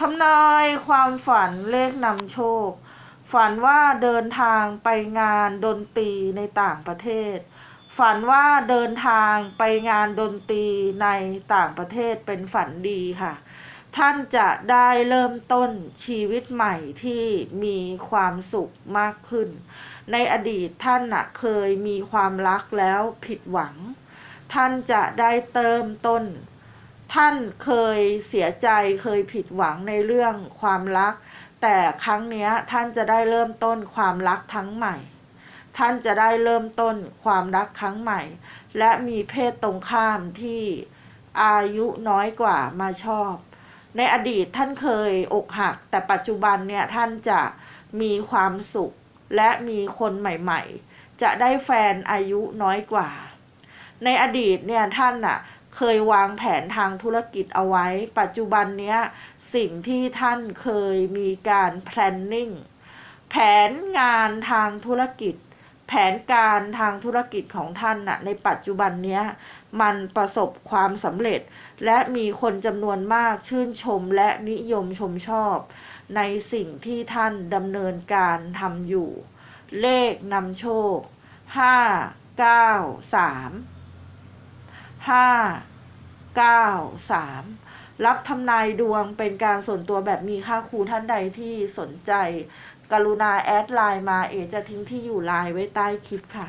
ทำนายความฝันเลขนำโชค ฝันว่าเดินทางไปงานดนตรีในต่างประเทศ ฝันว่าเดินทางไปงานดนตรีในต่างประเทศเป็นฝันดีค่ะ ท่านจะได้เริ่มต้นชีวิตใหม่ที่มีความสุขมากขึ้น ในอดีตท่านนะเคยมีความรักแล้วผิดหวัง ท่านจะได้เติมต้น ท่านเคยเสียใจเคยผิดหวังในเรื่องความรัก แต่ครั้งนี้ท่านจะได้เริ่มต้นความรักทั้งใหม่ ท่านจะได้เริ่มต้นความรักครั้งใหม่ และมีเพศตรงข้ามที่อายุน้อยกว่ามาชอบ ในอดีตท่านเคยอกหัก แต่ปัจจุบันเนี่ยท่านจะมีความสุข และมีคนใหม่ ๆ จะได้แฟนอายุน้อยกว่า ในอดีตเนี่ยท่านน่ะ เคยวางแผนทางธุรกิจเอาไว้ ปัจจุบันเนี้ยสิ่งที่ท่านเคยมีการ planning แผนงานทางธุรกิจ แผนการทางธุรกิจของท่านน่ะในปัจจุบันเนี้ยมันประสบความสำเร็จ และมีคนจำนวนมากชื่นชมและนิยมชมชอบ ในสิ่งที่ท่านดำเนินการทำอยู่ เลขนำโชคห้าเก้าสาม ห้าเก้าสามรับทำนายดวงเป็นการส่วนตัวแบบมีค่าครูท่านใดที่สนใจ กรุณาแอดไลน์มาเอจะทิ้งที่อยู่ไลน์ไว้ใต้คลิปค่ะ